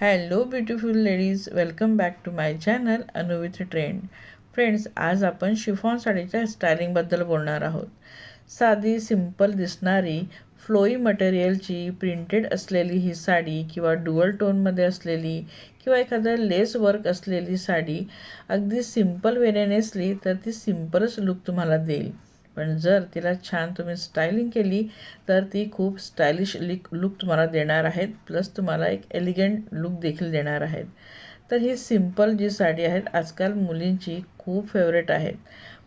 Hello beautiful ladies welcome back to my channel Anu with trend friends आज आपण chiffon साडीच्या स्टायलिंगबद्दल बोलणार आहोत. साधी सिंपल दिसणारी फ्लोई मटेरियलची प्रिंटेड असलेली ही साडी किंवा डुअल टोनमध्ये असलेली किंवा एखादं लेस वर्क असलेली साडी अगदी सिंपल वेने नेसली तर ती सिंपलच लुक तुम्हाला देईल. पण जर तिला छान तुम्ही स्टायलिंग केली तर ती खूप स्टायलिश लिक लुक तुम्हाला देणार आहेत. प्लस तुम्हाला एक एलिगंट लुक देखील देणार आहेत. तर ही सिंपल जी साडी आहेत आजकाल मुलींची खूप फेवरेट आहेत.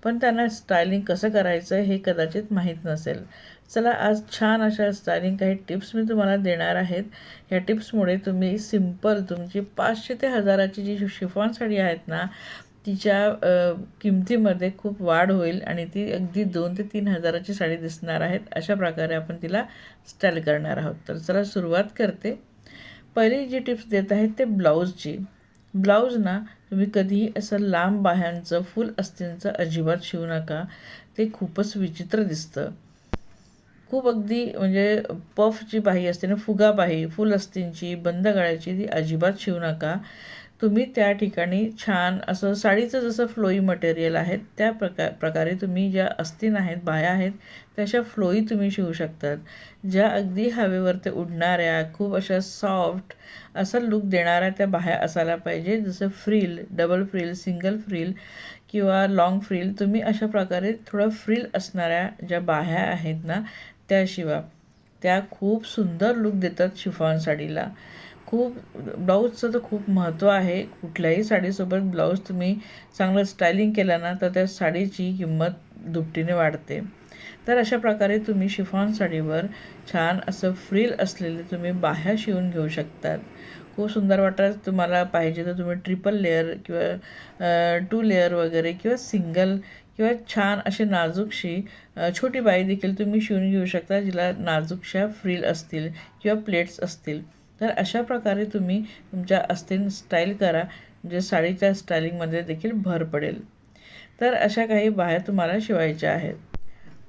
पण त्यांना स्टायलिंग कसं करायचं हे कदाचित माहीत नसेल. चला आज छान अशा स्टायलिंग काही टिप्स मी तुम्हाला देणार आहेत. ह्या टिप्समुळे तुम्ही सिंपल तुमची पाचशे ते हजाराची जी शिफॉन साडी आहेत ना तिच्या किमतीमध्ये खूप वाढ होईल आणि ती अगदी दोन ते तीन हजाराची साडी दिसणार आहेत अशा प्रकारे आपण तिला स्टाईल करणार आहोत. तर चला सुरुवात करते. पहिली जी टिप्स देत आहेत ते ब्लाऊजची. ब्लाऊज ना तुम्ही कधीही असं लांब बाह्यांचं फुल अस्तींचं अजिबात शिवू नका. ते खूपच विचित्र दिसतं. खूप अगदी म्हणजे पफची बाही असते ना फुगा बाही फुल अस्तींची बंद गळ्याची ती अजिबात शिवू नका. तुम्ही त्या ठिकाणी छान असं साडीचं जसं फ्लोई मटेरियल आहेत त्या प्रका प्रकारे तुम्ही ज्या अस्तीन आहेत बाया आहेत तशा फ्लोई तुम्ही शिवू शकतात. ज्या अगदी हवेवर ते उडणाऱ्या खूप अशा सॉफ्ट असा लुक देणाऱ्या त्या बाह्या असायला पाहिजे. जसं frill double frill single frill किंवा लाँग फ्रील तुम्ही अशा प्रकारे थोडं फ्रील असणाऱ्या ज्या बाह्या आहेत ना त्याशिवाय त्या खूप सुंदर लुक देतात शिफॉन साडीला. खूप ब्लाऊजचं तर खूप महत्त्व आहे. कुठल्याही साडीसोबत ब्लाऊज तुम्ही चांगलं स्टायलिंग केलं ना तर त्या साडीची किंमत दुपटीने वाढते. तर अशा प्रकारे तुम्ही शिफॉन साडीवर छान असं फ्रील असलेले तुम्ही बाह्या शिवून घेऊ शकतात. खूप सुंदर वाटत तुम्हाला पाहिजे तर तुम्ही ट्रिपल लेअर किंवा टू लेअर वगैरे किंवा सिंगल किंवा छान असे नाजूकशी छोटी बाई देखील तुम्ही शिवून घेऊ शकता जिला नाजूकशा फ्रील असतील किंवा प्लेट्स असतील. तर अशा प्रकारे तुम्ही तुमच्या अस्तीन स्टाईल करा म्हणजे साडीच्या स्टायलिंगमध्ये देखील भर पडेल. तर अशा काही बाहेर तुम्हाला शिवायच्या आहेत.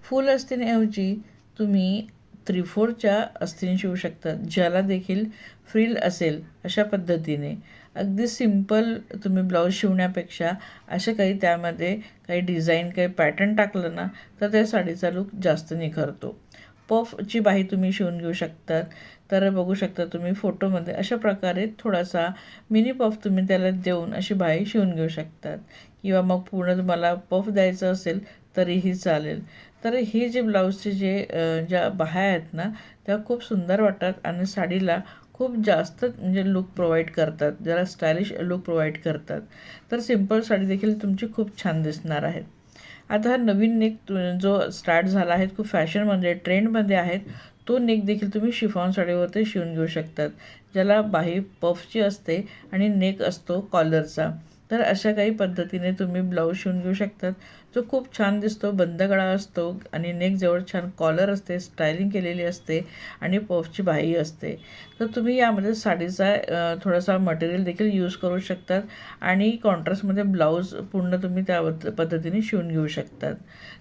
फुल अस्तींऐवजी तुम्ही त्रिफोरच्या अस्तीन शिवू शकता ज्याला देखील फ्रील असेल अशा पद्धतीने. अगदी सिंपल तुम्ही ब्लाऊज शिवण्यापेक्षा असे काही त्यामध्ये काही डिझाईन काही पॅटर्न टाकलं ना तर त्या साडीचा लुक जास्त निखरतो. पफची बाही तुम्ही शिवून घेऊ शकतात तर बघू शकता तुम्ही फोटोमध्ये अशा प्रकारे थोडासा मिनी पफ तुम्ही त्याला देऊन अशी बाही शिवून घेऊ शकतात. किंवा मग पूर्ण तुम्हाला पफ द्यायचं असेल तरीही चालेल. तर हे जे ब्लाऊजचे जे ज्या बाह्या आहेत ना त्या खूप सुंदर वाटतात आणि साडीला खूप जास्त म्हणजे लुक प्रोव्हाइड करतात. ज्याला स्टायलिश लुक प्रोव्हाइड करतात. तर सिंपल साडी देखील तुमची खूप छान दिसणार आहेत आता नवीन नेक जो स्टार्ट झाला आहे खूप फॅशनमध्ये ट्रेंडमध्ये आहेत तो नेक देखील तुम्ही शिफॉन साडीवरती शिवून घेऊ शकतात. ज्याला बाही पफची असते आणि नेक असतो कॉलरचा तर अशा काही पद्धतीने तुम्ही ब्लाऊज शिवून घेऊ शकतात. जो खूप छान दिसतो बंद गळा असतो आणि नेक जवळ छान कॉलर असते स्टायलिंग केलेली असते आणि पफची बाही असते. तर तुम्ही यामध्ये साडीचा थोडासा मटेरियल देखील यूज करू शकतात आणि कॉन्ट्रास्टमध्ये ब्लाऊज पूर्ण तुम्ही त्या पद्धतीने शिवून घेऊ शकतात.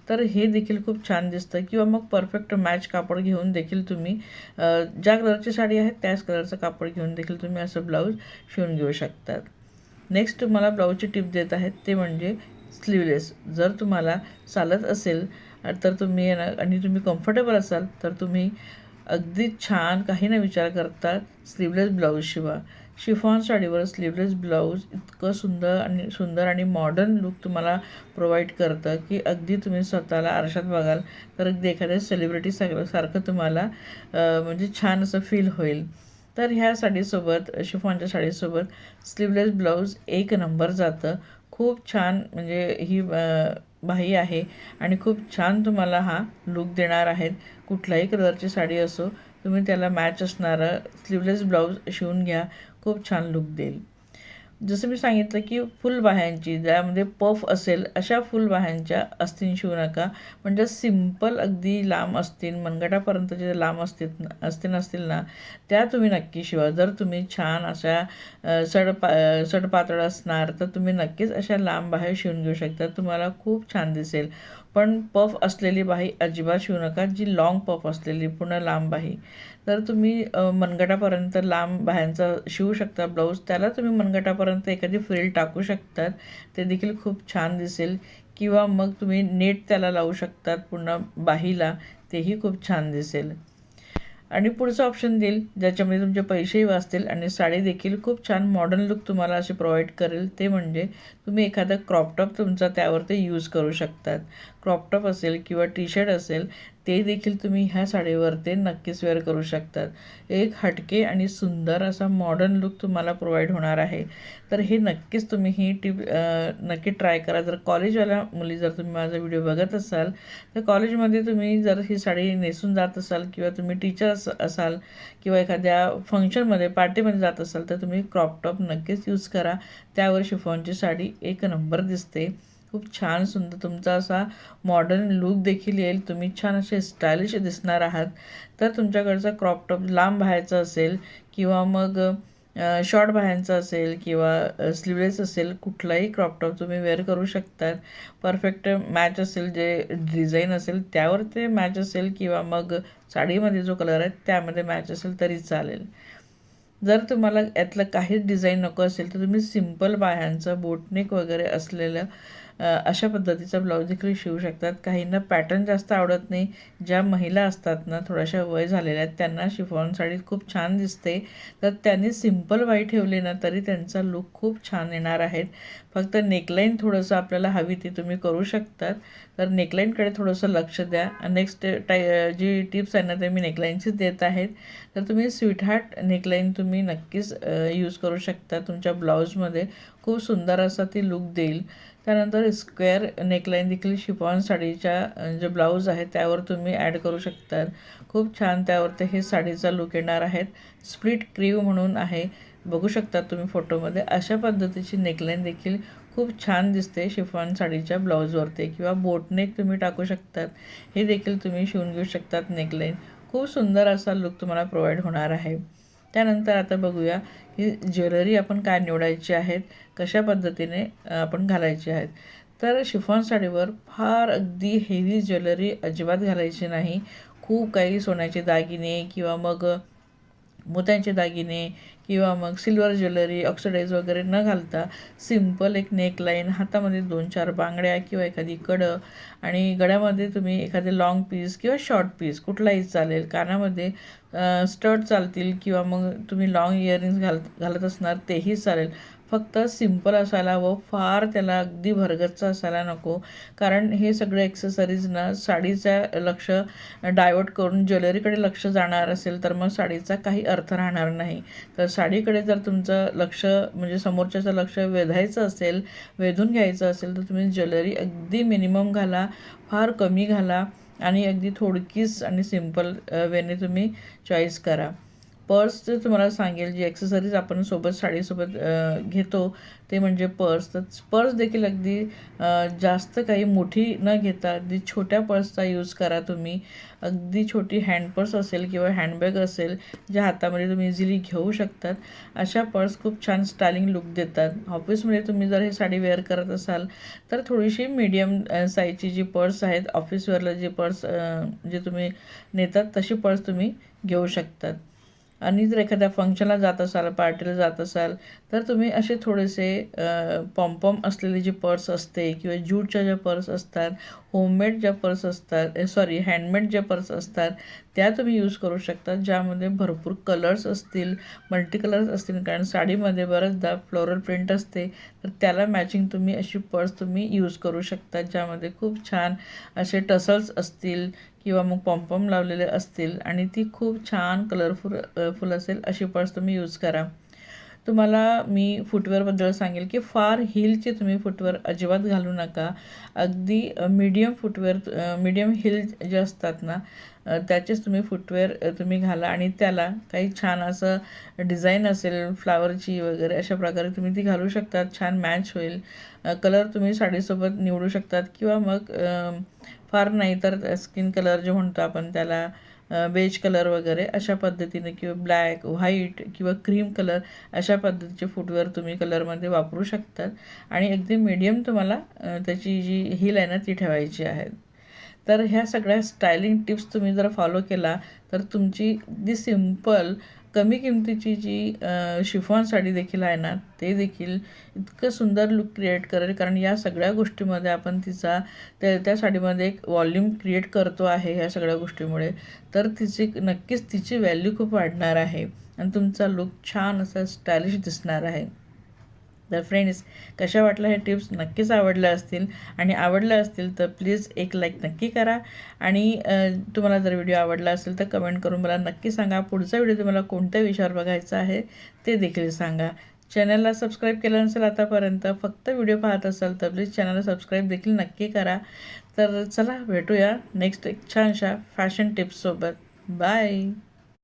तर हे देखील खूप छान दिसतं किंवा मग परफेक्ट मॅच कापड घेऊन देखील तुम्ही ज्या कलरची साडी आहे त्याच कलरचं कापड घेऊन देखील तुम्ही असं ब्लाऊज शिवून घेऊ शकतात. नेक्स्ट तुम्हाला ब्लाऊजची टिप देत आहेत ते म्हणजे स्लीवलेस जर तुम्हाला चालत असेल तर तुम्ही आणि तुम्ही कम्फर्टेबल असाल तर तुम्ही अगदी छान काही ना विचार करता स्लीवलेस ब्लाऊज शिवा. शिफॉन साडीवर स्लीवलेस ब्लाऊज इतकं सुंदर आणि सुंदर आणि मॉडर्न लुक तुम्हाला प्रोव्हाइड करतं की अगदी तुम्ही स्वतःला आरशात बघाल तर अगदी एखाद्या सेलिब्रिटी सारखं तुम्हाला म्हणजे छान असं फील होईल. तर ह्या साडीसोबत शिफॉनच्या साडीसोबत स्लीवलेस ब्लाऊज एक नंबर जातं. खूप छान म्हणजे ही बाही आहे आणि खूप छान तुम्हाला हा लुक देणार आहेत. कुठल्याही कलरची साडी असो तुम्ही त्याला मॅच असणारं स्लीवलेस ब्लाऊज शिवून घ्या. खूप छान लुक देईल. जसं मी सांगितलं की फुलबाह्यांची ज्यामध्ये पफ असेल अशा फुलबाह्यांच्या अस्तीन शिवू नका. म्हणजे सिंपल अगदी लांब असतील मनगटापर्यंत जे लांब असतील अस्तीन असतील ना त्या तुम्ही नक्की शिवा. जर तुम्ही छान अशा सडपा सडपातळ असणार तर तुम्ही नक्कीच अशा लांब बाहेर शिवून घेऊ शकता. तुम्हाला खूप छान दिसेल. पण पफ असलेली बाही अजिबात शिवू नका. जी लाँग पफ असलेली पूर्ण लांब बाही. तर तुम्ही मनगटापर्यंत लांब बाह्यांचा शिवू शकता ब्लाऊज त्याला तुम्ही मनगटापर्यंत एखादी फ्रिल टाकू शकतात. ते देखील खूप छान दिसेल. किंवा मग तुम्ही नेट त्याला लावू शकतात पूर्ण बाहीला. तेही खूप छान दिसेल. आणि पुढचं ऑप्शन देईल ज्याच्यामध्ये तुमचे पैसेही वाचतील आणि साडी देखील खूप छान मॉडर्न लुक तुम्हाला असे प्रोव्हाइड करेल. ते म्हणजे तुम्ही एखादा क्रॉपटॉप तुमचा त्यावर ते यूज करू शकतात. क्रॉपटॉप असेल किंवा टी शर्ट असेल ते देखील तुम्ही ह्या साडीवर ते नक्कीच वेअर करू शकतात. एक हटके आणि सुंदर असा मॉडर्न लुक तुम्हाला प्रोव्हाइड होणार आहे. तर हे नक्कीच तुम्ही ही टिप नक्की ट्राय करा. जर कॉलेजवाल्या मुली जर तुम्ही माझा व्हिडिओ बघत असाल तर कॉलेजमध्ये तुम्ही जर ही साडी नेसून जात असाल किंवा तुम्ही टीचर असाल किंवा एखाद्या फंक्शनमध्ये पार्टीमध्ये जात असाल तर तुम्ही क्रॉपटॉप नक्कीच यूज करा. त्यावर शिफॉनची साडी एक नंबर दिसते. खूप छान सुंदर तुमचा असा मॉडर्न लुक देखील येईल. तुम्ही छान असे स्टायलिश दिसणार आहात. तर तुमच्याकडचा क्रॉप टॉप लांब बाहायचा असेल किंवा मग शॉर्ट बाह्यांचं असेल किंवा स्लीवलेस असेल कुठलाही क्रॉप टॉप तुम्ही वेअर करू शकतात. परफेक्ट मॅच असेल जे डिझाईन असेल त्यावर ते मॅच असेल किंवा मग साडीमध्ये जो कलर आहे त्यामध्ये मॅच असेल तरी चालेल. जर तुम्हाला यातलं काहीच डिझाईन नको असेल तर तुम्ही सिंपल बाह्यांचं बोटनेक वगैरे असलेलं अशा पद्धतीचा ब्लाऊज देखील शिवू शकतात. काहींना पॅटर्न जास्त आवडत नाही. ज्या महिला असतात ना थोड्याशा वय झालेल्या आहेत त्यांना शिफॉन साडी खूप छान दिसते. तर त्यांनी सिंपल बाई ठेवली ना तरी त्यांचा लुक खूप छान येणार आहेत फक्त नेकलाईन थोडंसं आपल्याला हवी ती तुम्ही करू शकतात. तर नेकलाईनकडे थोडंसं लक्ष द्या. नेक्स्ट टाय जी टिप्स आहे ना ते मी नेकलाईनचीच देत आहेत तर तुम्ही स्वीटहार्ट नेकलाईन तुम्ही नक्कीच यूज करू शकता तुमच्या ब्लाऊजमध्ये खूप सुंदर असा ती लुक देईल. त्यानंतर स्क्वेअर नेकलाईन देखील शिफॉन साडीच्या जे ब्लाऊज आहे त्यावर तुम्ही ॲड करू शकतात. खूप छान त्यावर ते हे साडीचा लुक येणार आहेत. स्प्लिट क्रीव म्हणून आहे. बघू शकता तुम्ही फोटोमध्ये. अशा पद्धतीची नेकलाईन देखील खूप छान दिसते शिफॉन साडीच्या ब्लाऊजवरती किंवा बोटनेक तुम्ही टाकू शकतात. हे देखील तुम्ही शिवून घेऊ शकतात नेकलाईन खूप सुंदर असा लुक तुम्हाला प्रोव्हाइड होणार आहे. त्यानंतर आता बघूया की ज्वेलरी आपण काय निवडायची आहेत कशा पद्धतीने आपण घालायची आहेत. तर शिफॉन साडीवर फार अगदी हेवी ज्वेलरी अजिबात घालायची नाही. खूप काही सोन्याचे दागिने किंवा मग मोत्यांचे दागिने किंवा मग सिल्वर ज्वेलरी ऑक्सिडाईज वगैरे न घालता सिंपल एक नेकलाईन हातामध्ये दोन चार बांगड्या किंवा एखादी कडं आणि गड्यामध्ये तुम्ही एखादे लाँग पीस किंवा शॉर्ट पीस कुठलाही चालेल. कानामध्ये स्टर्ट चालतील किंवा मग तुम्ही लाँग इयरिंग्स घाल घालत असणार तेही चालेल. फक्त सिंपल असायला व फार त्याला अगदी भरगच्च असायला नको. कारण हे सगळे एक्सेसरीजना साडीचा साडीचं लक्ष डायवर्ट करून ज्वेलरीकडे लक्ष जाणार असेल तर मग साडीचा काही अर्थ राहणार नाही. तर साडीकडे जर तुमचं लक्ष म्हणजे समोरच्याचं लक्ष वेधायचं असेल वेधून घ्यायचं असेल तर तुम्ही ज्वेलरी अगदी मिनिमम घाला फार कमी घाला आणि अगदी थोडकीच आणि सिंपल वेने तुम्ही चॉईस करा. पर्स जे तुम्हाला सांगेल जी ॲक्सेसरीज आपण सोबत साडीसोबत घेतो ते म्हणजे पर्स. तर पर्स देखील अगदी जास्त काही मोठी न घेता अगदी छोट्या पर्सचा यूज करा तुम्ही. अगदी छोटी हँड पर्स असेल किंवा हँडबॅग असेल ज्या हातामध्ये तुम्ही इझिली घेऊ शकतात अशा पर्स खूप छान स्टायलिंग लुक देतात. ऑफिसमध्ये तुम्ही जर हे साडी वेअर करत असाल तर थोडीशी मीडियम साईजची जी पर्स आहेत ऑफिसवरला जी पर्स जे तुम्ही नेतात तशी पर्स तुम्ही घेऊ शकतात. आणि जर एखाद्या फंक्शनला जात असाल पार्टीला जात असाल तर तुम्ही असे थोडेसे पॉम्पॉम असलेले जे पर्स असते किंवा ज्यूटच्या ज्या पर्स असतात होममेड ज्या पर्स असतात सॉरी हँडमेड ज्या पर्स असतात त्या तुम्ही यूज करू शकता ज्यामध्ये भरपूर कलर्स असतील मल्टी कलर्स असतील कारण साडीमध्ये बऱ्याचदा फ्लोरल प्रिंट असते तर त्याला मॅचिंग तुम्ही अशी पर्स तुम्ही यूज करू शकता ज्यामध्ये खूप छान असे टसल्स असतील किंवा मग पॉम्पॉम लावलेले असतील आणि ती खूप छान कलरफुल फुल असेल अशी पर्स तुम्ही यूज करा. तुम्हाला मी फुटवेअरबद्दल सांगेल की फार हिलचे तुम्ही फुटवेअर अजिबात घालू नका. अगदी मीडियम फुटवेअर मीडियम हिल जे असतात ना त्याचेच तुम्ही फुटवेअर तुम्ही घाला आणि त्याला काही छान असं डिझाईन असेल फ्लावरची वगैरे अशा प्रकारे तुम्ही ती घालू शकतात. छान मॅच होईल. कलर तुम्ही साडीसोबत निवडू शकतात किंवा मग फार नाही तर स्किन कलर जे म्हणतो आपण त्याला बेज कलर वगैरे अशा पद्धतीने किंवा ब्लॅक व्हाईट किंवा क्रीम कलर अशा पद्धतीचे फुटवेअर तुम्ही कलरमध्ये वापरू शकतात. आणि अगदी मीडियम तुम्हाला त्याची जी हिल आहे ना ती ठेवायची आहे. तर ह्या सगळ्या स्टायलिंग टिप्स तुम्ही जर फॉलो केला तर तुमची जी सिंपल कमी किमतीची जी शिफॉन साडी देखील आहे ना ते देखील इतकं सुंदर लुक क्रिएट करेल. कारण या सगळ्या गोष्टीमध्ये आपण तिचा त्या त्या साडीमध्ये एक वॉल्यूम क्रिएट करतो आहे ह्या सगळ्या गोष्टीमुळे. तर तिची नक्कीच तिची व्हॅल्यू खूप वाढणार आहे. आणि तुमचा लुक छान असा स्टायलिश दिसणार आहे. तर फ्रेंड्स कशा वाटल्या हे टिप्स नक्कीच आवडल्या असतील. आणि आवडल्या असतील तर प्लीज एक लाईक नक्की करा. आणि तुम्हाला जर व्हिडिओ आवडला असेल तर कमेंट करून मला नक्की सांगा. पुढचा व्हिडिओ तुम्हाला कोणत्या विषयावर बघायचा आहे ते देखील सांगा. चॅनलला सबस्क्राईब केलं नसेल आतापर्यंत फक्त व्हिडिओ पाहत असाल तर प्लीज चॅनलला सबस्क्राईब देखील नक्की करा. तर चला भेटूया नेक्स्ट एक छानशा फॅशन टिप्ससोबत बाय